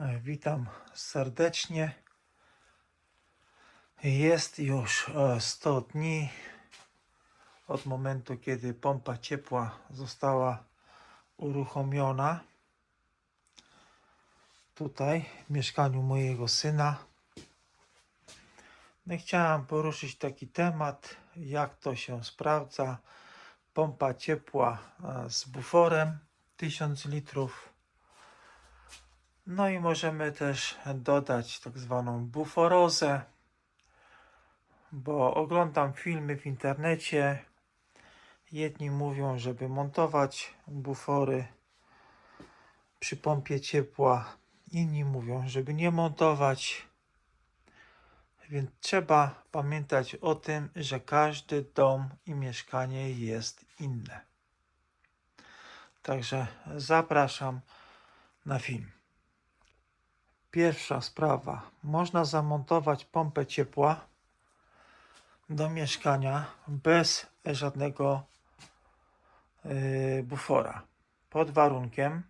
E, Witam serdecznie. Jest już e, 100 dni od momentu, kiedy pompa ciepła została uruchomiona. Tutaj w mieszkaniu mojego syna. No chciałem poruszyć taki temat, jak to się sprawdza. Pompa ciepła e, z buforem 1000 litrów. No i możemy też dodać tak zwaną buforozę, bo oglądam filmy w internecie. Jedni mówią, żeby montować bufory przy pompie ciepła, inni mówią, żeby nie montować. Więc trzeba pamiętać o tym, że każdy dom i mieszkanie jest inne. Także zapraszam na film. Pierwsza sprawa. Można zamontować pompę ciepła do mieszkania bez żadnego yy, bufora. Pod warunkiem,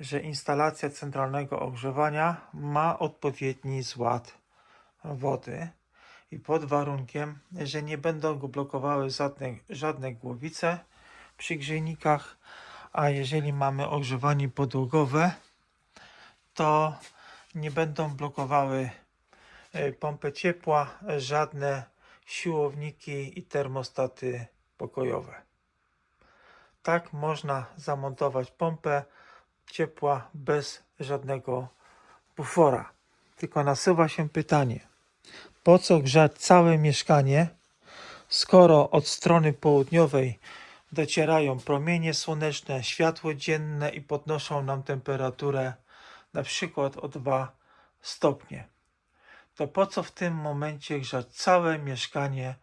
że instalacja centralnego ogrzewania ma odpowiedni zład wody i pod warunkiem, że nie będą go blokowały żadne, żadne głowice przy grzejnikach, a jeżeli mamy ogrzewanie podłogowe, to nie będą blokowały e, pompę ciepła żadne siłowniki i termostaty pokojowe. Tak można zamontować pompę ciepła bez żadnego bufora. Tylko nasuwa się pytanie, po co grzać całe mieszkanie, skoro od strony południowej docierają promienie słoneczne, światło dzienne i podnoszą nam temperaturę na przykład o 2 stopnie. To po co w tym momencie grzać całe mieszkanie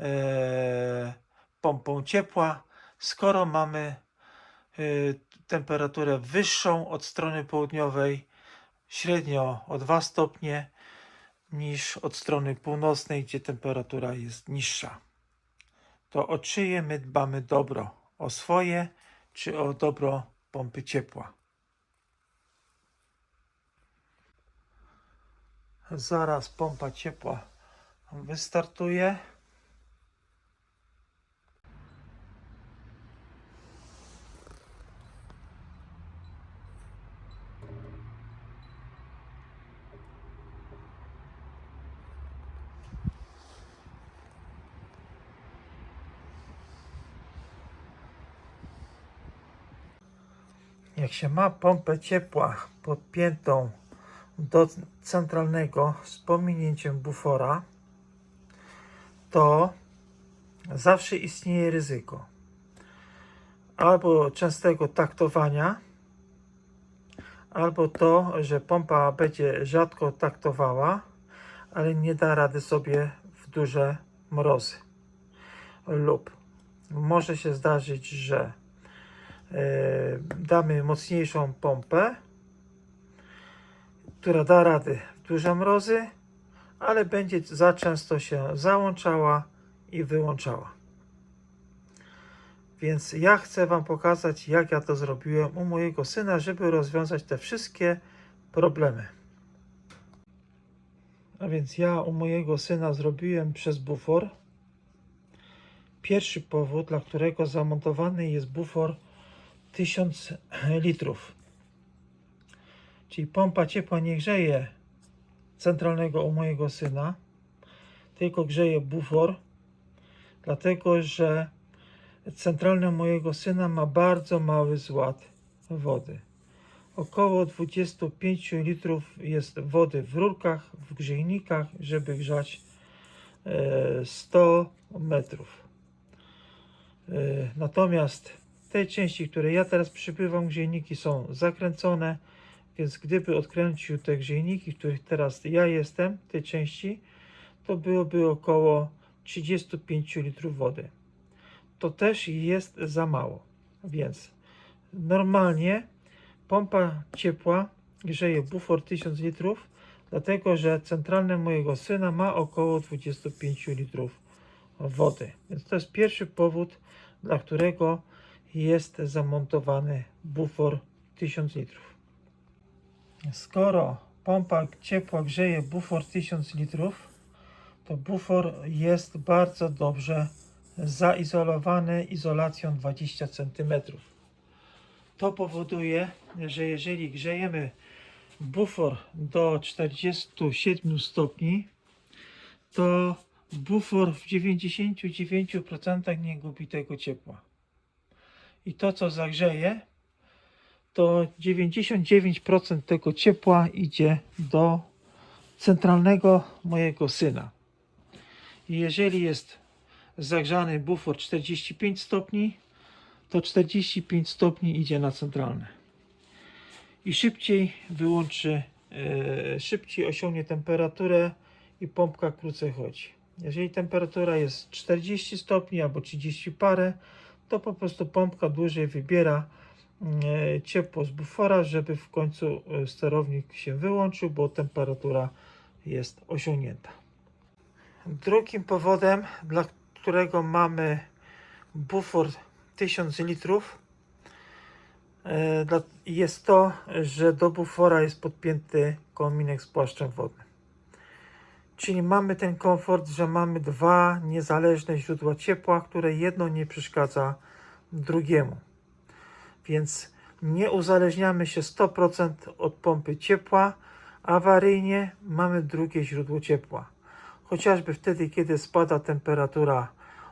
e, pompą ciepła, skoro mamy e, temperaturę wyższą od strony południowej, średnio o 2 stopnie, niż od strony północnej, gdzie temperatura jest niższa. To o czyje my dbamy dobro? O swoje czy o dobro pompy ciepła? Zaraz pompa ciepła wystartuje. Jak się ma pompę ciepła podpiętą do centralnego z pominięciem bufora, to zawsze istnieje ryzyko albo częstego taktowania, albo to, że pompa będzie rzadko taktowała, ale nie da rady sobie w duże mrozy. Lub może się zdarzyć, że e, damy mocniejszą pompę, która da rady w duże mrozy, ale będzie za często się załączała i wyłączała. Więc ja chcę Wam pokazać, jak ja to zrobiłem u mojego syna, żeby rozwiązać te wszystkie problemy. A więc ja u mojego syna zrobiłem przez bufor. Pierwszy powód, dla którego zamontowany jest bufor 1000 litrów. Czyli pompa ciepła nie grzeje centralnego u mojego syna, tylko grzeje bufor, dlatego że centralne mojego syna ma bardzo mały zład wody. Około 25 litrów jest wody w rurkach, w grzejnikach, żeby grzać e, 100 metrów. E, Natomiast te części, które ja teraz przybywam, grzejniki są zakręcone, więc gdyby odkręcił te grzejniki, w których teraz ja jestem, tej części, to byłoby około 35 litrów wody. To też jest za mało. Więc normalnie pompa ciepła grzeje bufor 1000 litrów, dlatego że centralne mojego syna ma około 25 litrów wody. Więc to jest pierwszy powód, dla którego jest zamontowany bufor 1000 litrów. Skoro pompa ciepła grzeje bufor 1000 litrów, to bufor jest bardzo dobrze zaizolowany izolacją 20 cm. To powoduje, że jeżeli grzejemy bufor do 47 stopni, to bufor w 99% nie gubi tego ciepła. I to, co zagrzeje, to 99% tego ciepła idzie do centralnego mojego syna. Jeżeli jest zagrzany bufor 45 stopni, to 45 stopni idzie na centralne. I szybciej wyłączy, e, szybciej osiągnie temperaturę i pompka krócej chodzi. Jeżeli temperatura jest 40 stopni albo 30 parę, to po prostu pompka dłużej wybiera ciepło z bufora, żeby w końcu e, sterownik się wyłączył, bo temperatura jest osiągnięta. Drugim powodem, dla którego mamy bufor 1000 litrów, e, jest to, że do bufora jest podpięty kominek z płaszczem wodnym. Czyli mamy ten komfort, że mamy dwa niezależne źródła ciepła, które jedno nie przeszkadza drugiemu. Więc nie uzależniamy się 100% od pompy ciepła. Awaryjnie mamy drugie źródło ciepła. Chociażby wtedy, kiedy spada temperatura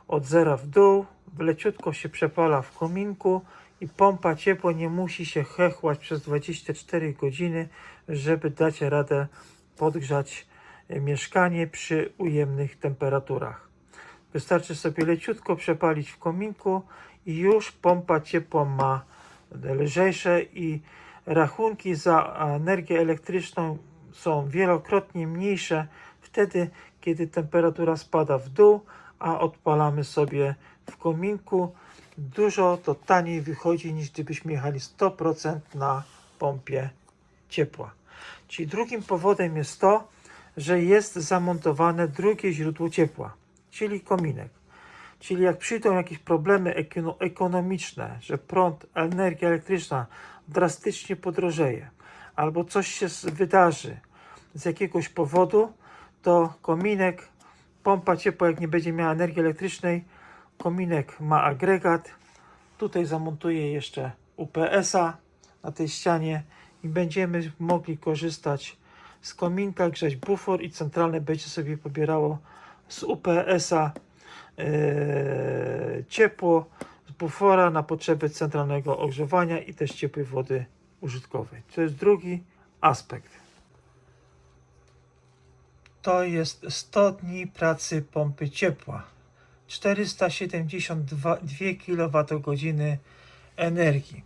od zera w dół, leciutko się przepala w kominku i pompa ciepła nie musi się chechłać przez 24 godziny, żeby dać radę podgrzać e, mieszkanie przy ujemnych temperaturach. Wystarczy sobie leciutko przepalić w kominku i już pompa ciepła ma lżejsze i rachunki za energię elektryczną są wielokrotnie mniejsze wtedy, kiedy temperatura spada w dół, a odpalamy sobie w kominku. Dużo to taniej wychodzi niż gdybyśmy jechali 100% na pompie ciepła. Czyli drugim powodem jest to, że jest zamontowane drugie źródło ciepła, czyli kominek. Czyli jak przyjdą jakieś problemy ekono- ekonomiczne, że prąd, energia elektryczna drastycznie podrożeje, albo coś się wydarzy z jakiegoś powodu, to kominek, pompa ciepła, jak nie będzie miała energii elektrycznej, kominek ma agregat. Tutaj zamontuję jeszcze UPS-a na tej ścianie i będziemy mogli korzystać z kominka, grzać bufor i centralne będzie sobie pobierało z UPS-a ciepło z bufora na potrzeby centralnego ogrzewania i też ciepłej wody użytkowej. To jest drugi aspekt. To jest 100 dni pracy pompy ciepła. 472 kWh energii.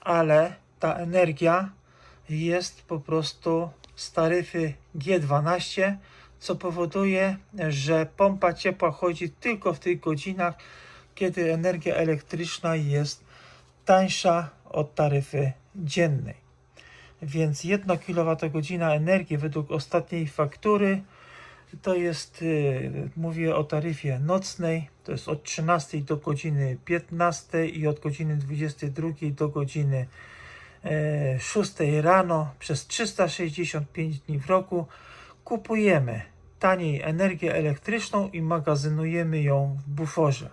Ale ta energia jest po prostu z taryfy G12, co powoduje, że pompa ciepła chodzi tylko w tych godzinach, kiedy energia elektryczna jest tańsza od taryfy dziennej. Więc 1 kWh energii według ostatniej faktury to jest, y, mówię o taryfie nocnej, to jest od 13 do godziny 15 i od godziny 22 do godziny e, 6 rano przez 365 dni w roku kupujemy taniej energię elektryczną i magazynujemy ją w buforze.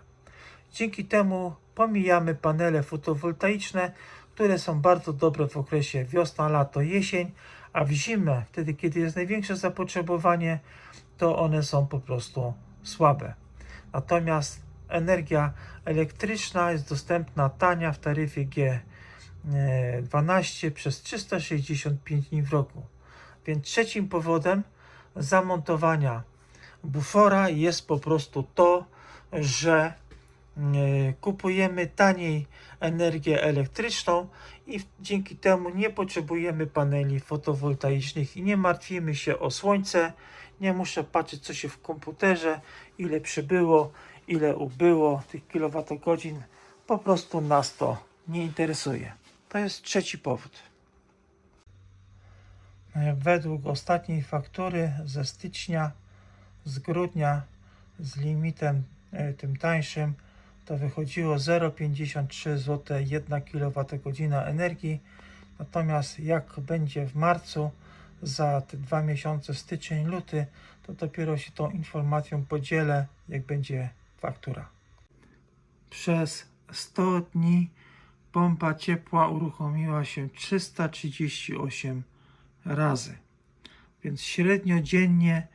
Dzięki temu pomijamy panele fotowoltaiczne, które są bardzo dobre w okresie wiosna, lato, jesień, a w zimę, wtedy kiedy jest największe zapotrzebowanie, to one są po prostu słabe. Natomiast energia elektryczna jest dostępna tania w taryfie G12 przez 365 dni w roku. Więc trzecim powodem zamontowania bufora jest po prostu to, że e, kupujemy taniej energię elektryczną i dzięki temu nie potrzebujemy paneli fotowoltaicznych i nie martwimy się o słońce. Nie muszę patrzeć, co się w komputerze, ile przybyło, ile ubyło tych kilowatogodzin. Po prostu nas to nie interesuje. To jest trzeci powód. E, Według ostatniej faktury ze stycznia, z grudnia, z limitem e, tym tańszym, to wychodziło 0,53 zł 1 kWh energii, Natomiast jak będzie w marcu, za te dwa miesiące, styczeń, luty, to dopiero się tą informacją podzielę, jak będzie faktura. Przez 100 dni pompa ciepła uruchomiła się 338 razy. Więc średnio dziennie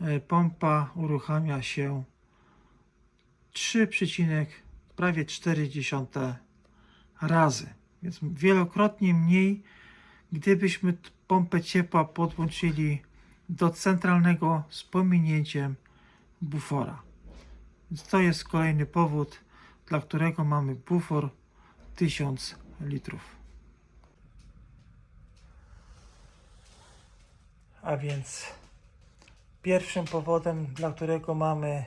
e, pompa uruchamia się 3, prawie 0,4 razy. Więc wielokrotnie mniej, gdybyśmy pompę ciepła podłączyli do centralnego z pominięciem bufora. Więc to jest kolejny powód, dla którego mamy bufor 1000 litrów. A więc pierwszym powodem, dla którego mamy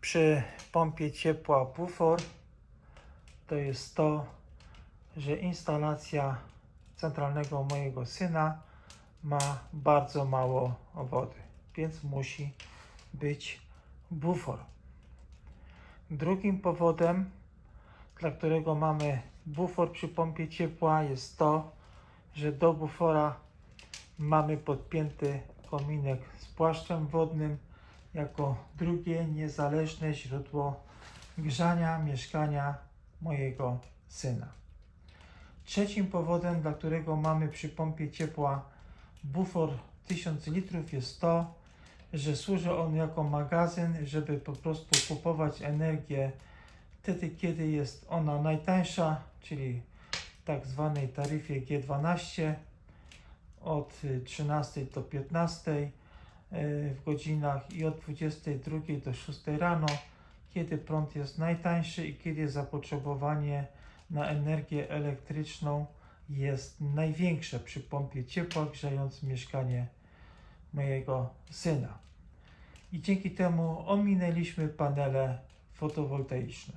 przy pompie ciepła bufor, to jest to, że instalacja centralnego mojego syna ma bardzo mało wody, więc musi być bufor. Drugim powodem, dla którego mamy bufor przy pompie ciepła, jest to, że do bufora mamy podpięty kominek z płaszczem wodnym jako drugie niezależne źródło grzania mieszkania mojego syna. Trzecim powodem, dla którego mamy przy pompie ciepła bufor 1000 litrów jest to, że służy on jako magazyn, żeby po prostu kupować energię wtedy, kiedy jest ona najtańsza, czyli w tak zwanej taryfie G12 od y, 13 do 15 y, w godzinach i od 22 do 6 rano, kiedy prąd jest najtańszy i kiedy zapotrzebowanie na energię elektryczną jest największe przy pompie ciepła grzając mieszkanie mojego syna. I dzięki temu ominęliśmy panele fotowoltaiczne.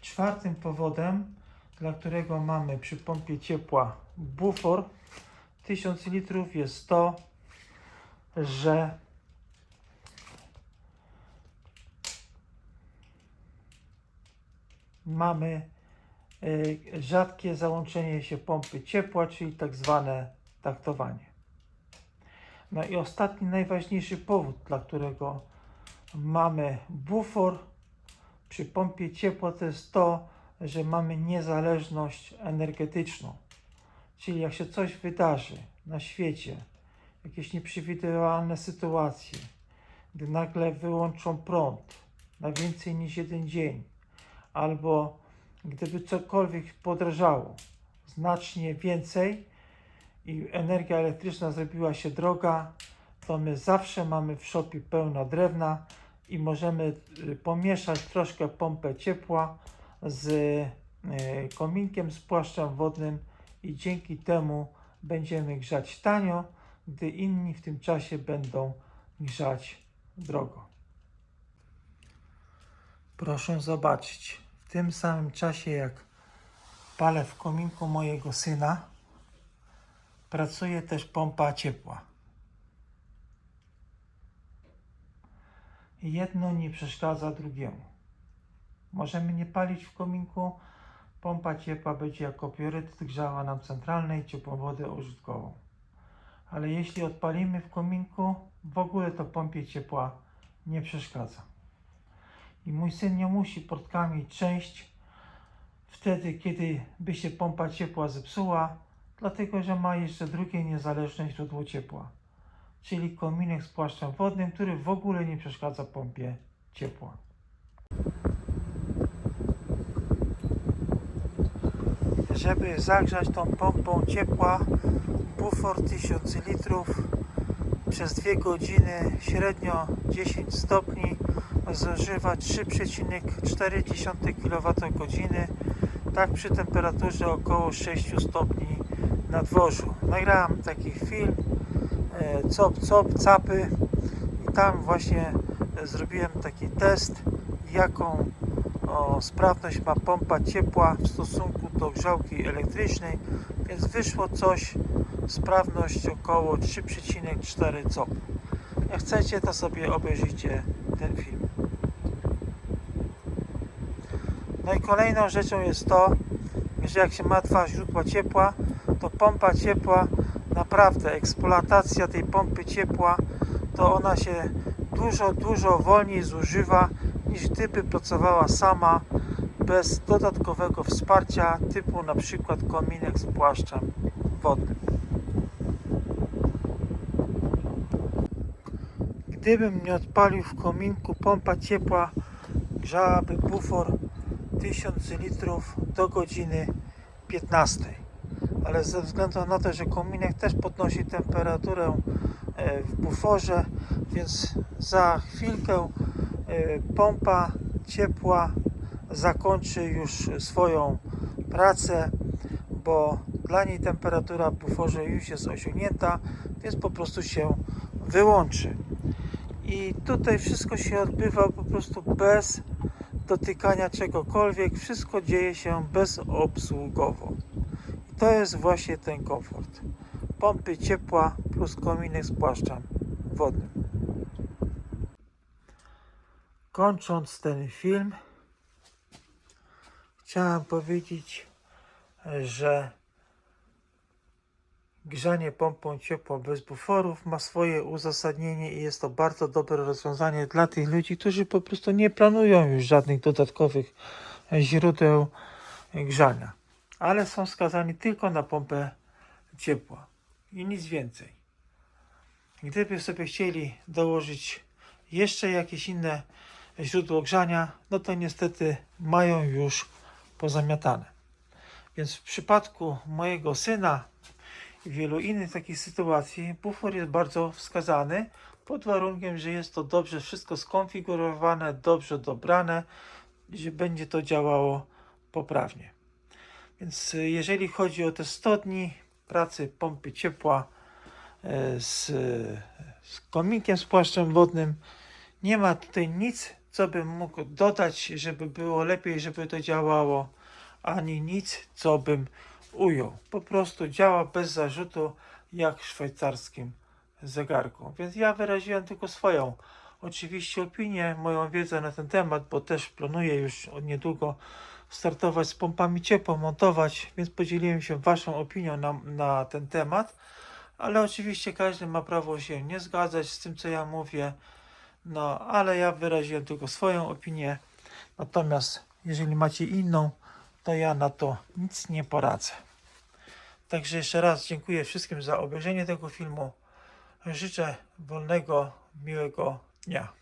Czwartym powodem, dla którego mamy przy pompie ciepła bufor 1000 litrów jest to, że mamy y, rzadkie załączenie się pompy ciepła, czyli tak zwane taktowanie. No i ostatni, najważniejszy powód, dla którego mamy bufor przy pompie ciepła, to jest to, że mamy niezależność energetyczną. Czyli jak się coś wydarzy na świecie, jakieś nieprzewidywalne sytuacje, gdy nagle wyłączą prąd na więcej niż jeden dzień, albo gdyby cokolwiek podrażało znacznie więcej i energia elektryczna zrobiła się droga, to my zawsze mamy w szopie pełno drewna i możemy y, pomieszać troszkę pompę ciepła z y, kominkiem z płaszczem wodnym i dzięki temu będziemy grzać tanio, gdy inni w tym czasie będą grzać drogo. Proszę zobaczyć, w tym samym czasie jak palę w kominku mojego syna, pracuje też pompa ciepła. Jedno nie przeszkadza drugiemu. Możemy nie palić w kominku, pompa ciepła będzie jako priorytet grzała nam centralnej ciepłą wodę użytkową. Ale jeśli odpalimy w kominku, w ogóle to pompie ciepła nie przeszkadza. I mój syn nie musi portkami część wtedy, kiedy by się pompa ciepła zepsuła, dlatego że ma jeszcze drugie niezależne źródło ciepła, czyli kominek z płaszczem wodnym, który w ogóle nie przeszkadza pompie ciepła. Żeby zagrzać tą pompą ciepła, bufor 1000 litrów przez 2 godziny średnio 10 stopni zużywa 3,4 kWh tak przy temperaturze około 6 stopni na dworzu. Nagrałem taki film e, cop cop capy i tam właśnie zrobiłem taki test jaką o, sprawność ma pompa ciepła w stosunku do grzałki elektrycznej więc wyszło coś sprawność około 3,4 cop jak chcecie to sobie obejrzyjcie ten film. No i kolejną rzeczą jest to że jak się ma dwa źródła ciepła, to pompa ciepła, naprawdę eksploatacja tej pompy ciepła, to ona się dużo, dużo wolniej zużywa niż gdyby pracowała sama bez dodatkowego wsparcia typu na przykład kominek z płaszczem wodnym. Gdybym nie odpalił w kominku, pompa ciepła grzałaby bufor 1000 litrów do godziny 15. Ale ze względu na to, że kominek też podnosi temperaturę e, w buforze, więc za chwilkę pompa ciepła zakończy już swoją pracę, bo dla niej temperatura w buforze już jest osiągnięta, więc po prostu się wyłączy. I tutaj wszystko się odbywa po prostu bez dotykania czegokolwiek, wszystko dzieje się bezobsługowo. I to jest właśnie ten komfort. Pompy ciepła plus kominek z płaszczem wodnym. Kończąc ten film, chciałem powiedzieć, że grzanie pompą ciepła bez buforów ma swoje uzasadnienie i jest to bardzo dobre rozwiązanie dla tych ludzi, którzy po prostu nie planują już żadnych dodatkowych źródeł grzania, ale są skazani tylko na pompę ciepła i nic więcej. Gdyby sobie chcieli dołożyć jeszcze jakieś inne źródło grzania, no to niestety mają już pozamiatane. Więc w przypadku mojego syna i wielu innych takich sytuacji bufor jest bardzo wskazany pod warunkiem, że jest to dobrze wszystko skonfigurowane, dobrze dobrane, że będzie to działało poprawnie. Więc y, jeżeli chodzi o te 100 dni pracy pompy ciepła e, z, z kominkiem z płaszczem wodnym, nie ma tutaj nic, co bym mógł dodać, żeby było lepiej, żeby to działało, ani nic, co bym ujął. Po prostu działa bez zarzutu, jak w szwajcarskim zegarku. Więc ja wyraziłem tylko swoją, oczywiście opinię, moją wiedzę na ten temat, bo też planuję już od niedługo startować z pompami ciepła, montować, więc podzieliłem się Waszą opinią na, na ten temat. Ale oczywiście każdy ma prawo się nie zgadzać z tym, co ja mówię. No, ale ja wyraziłem tylko swoją opinię. Natomiast jeżeli macie inną, to ja na to nic nie poradzę. Także jeszcze raz dziękuję wszystkim za obejrzenie tego filmu. Życzę wolnego, miłego dnia.